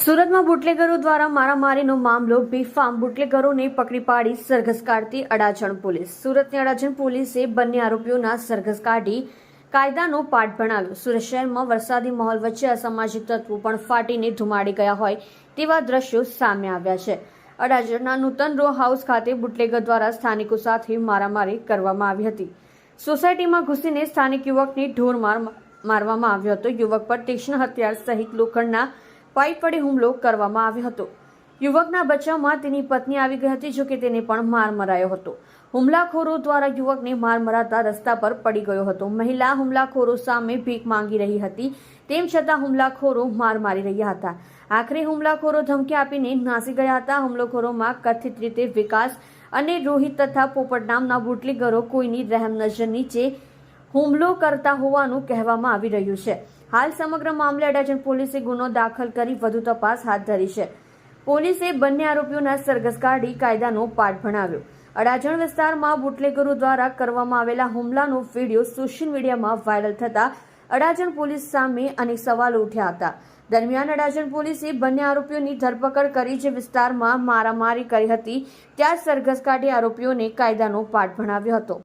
સુરતમાં બુટલેગરો દ્વારા મારામારીનો મામલો બેફામ બુટલેગરોને પકડી પાડી સરઘસ કાઢતી અડાજણ પોલીસ. સુરતની અડાજણ પોલીસે બંને આરોપીઓના સરઘસ કાઢી કાયદાનો પાઠ ભણાવ્યો. સુરત શહેરમાં વરસાદી માહોલ વચ્ચે અસામાજિક તત્વો પણ ફાટીને ધુમાડી ગયા હોય તેવા દ્રશ્યો સામે આવ્યા છે. અડાજણના નૂતન રો હાઉસ ખાતે બુટલેગર દ્વારા સ્થાનિકો સાથે મારામારી કરવામાં આવી હતી. સોસાયટીમાં ઘૂસીને સ્થાનિક યુવકને ઢોર માર મારવામાં આવ્યો હતો. યુવક પર તીક્ષ્ણ હથિયાર સહિત લોખંડના પાઇપ વડે હુમલો કરવામાં આવ્યો હતો. યુવકના બચાવમાં તેની પત્ની આવી ગઈ હતી જોકે તેને પણ માર મરાયો હતો. હુમલાખોરો દ્વારા યુવકને માર મરાતા રસ્તા પર પડી ગયો હતો. મહિલા હુમલાખોરો સામે ભીખ માંગી રહી હતી, તેમ છતાં હુમલાખોરો માર મારી રહ્યા હતા. આખરે હુમલાખોરો ધમકી આપીને નાસી ગયા હતા. હુમલાખોરોમાં કથિત રીતે વિકાસ અને રોહિત તથા પોપટ નામના બુટલીગરો કોઈની રહેમ નજર નીચે હુમલો કરતા હોવાનું કહેવામાં આવી રહ્યું છે. હાલ સમગ્ર મામલે અડાજણ પોલીસે ગુનો દાખલ કરી વધુ તપાસ હાથ ધરી છે. પોલીસે બંને આરોપીઓના સરઘસ કાઢી કાયદાનો પાઠ ભણાવ્યો. અડાજણ વિસ્તારમાં બુટલેગરો દ્વારા કરવામાં આવેલા હુમલાનો વીડિયો સોશિયલ મીડિયામાં વાયરલ થતા અડાજણ પોલીસ સામે અનેક સવાલો ઉઠ્યા હતા. દરમિયાન અડાજણ પોલીસે બંને આરોપીઓની ધરપકડ કરી જે વિસ્તારમાં મારામારી કરી હતી, ત્યાં સરઘસ કાઢી આરોપીઓને કાયદાનો પાઠ ભણાવ્યો હતો.